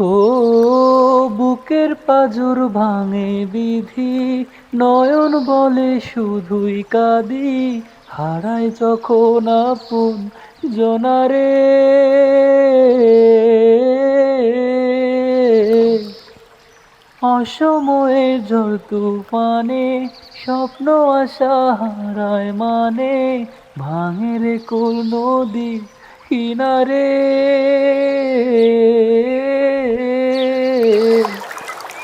ও বুকের পাজর ভাঙে বিধি, নয়ন বলে শুধুই কাঁদি, হারায় যখন আপন জনারে। অসময়ে ঝড় তুফানে, স্বপ্ন আশা হারায় মানে ভাঙে রে কোল নদী কিনারে।